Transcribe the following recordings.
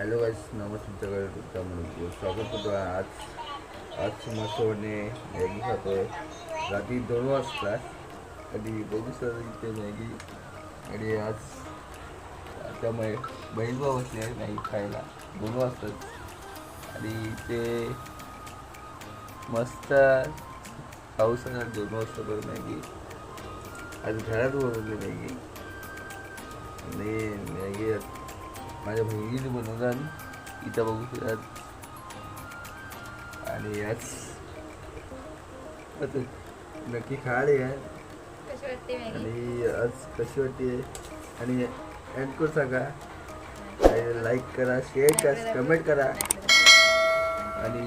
Hello गाईस नमस्ते तुमच्याकडे तुमच्या म्हणून स्वागत करतो. आज आज मस्तपणे मॅगी खातो रात्री दोन वाजता आणि बघू सर इथे मॅगी आणि आज आता मै बहीण भाऊ बसले मॅगी खायला. दोन वाजताच आणि ते मस्त खाऊ सगळं दोन वाजता पण मॅगी. आज घरात बनवली मॅगी. आणि माझ्या बहिणीने बनवतात इथं बघू शकतात. आणि आता नक्की खायला या. आणि आज कशी वाटते? आणि एंड करून सांगा. लाईक करा शेअर करा कमेंट करा आणि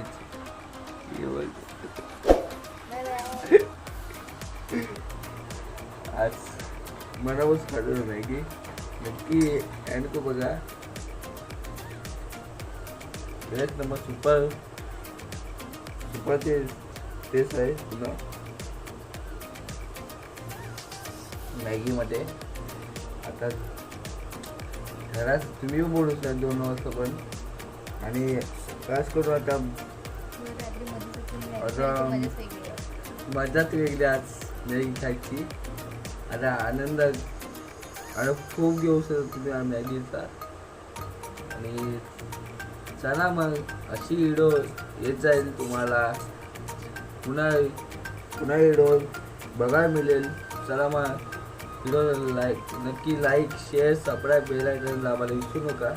आज मनावच खातो मॅगी. नक्की एंड को बघा. एक नंबर सुपर सुपर ते तेच आहे पुन्हा मॅगीमध्ये आता घरात तुम्ही पण बोलू शकता दोन वाजता पण आणि खास करून आता आता- मजाच वेगळी आज मॅगी खायची आता आनंद आणि खूप दिवस तुम्ही हा मॅगीचा आणि चला मग अशी व्हिडिओ येत जाईल तुम्हाला. पुन्हा पुन्हा व्हिडिओ बघायला मिळेल. चला मग व्हिडिओ लाईक नक्की like share subscribe bell icon दाबायला विसरू नका.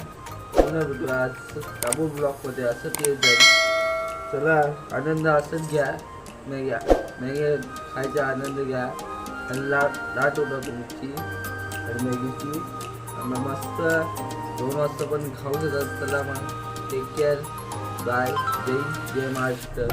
पुन्हा भेटूया आज काबू ब्लॉगमध्ये असंच येत जाईल. चला आनंद असंच घ्या. मॅगी मॅगी खायचा आनंद घ्या. आणि ला लाट होता तुमची. आणि मॅगीची. आणि मस्त दोन वाजता पण खाऊ देतात. चला मग. Take care. Bye. Jai Jai Master.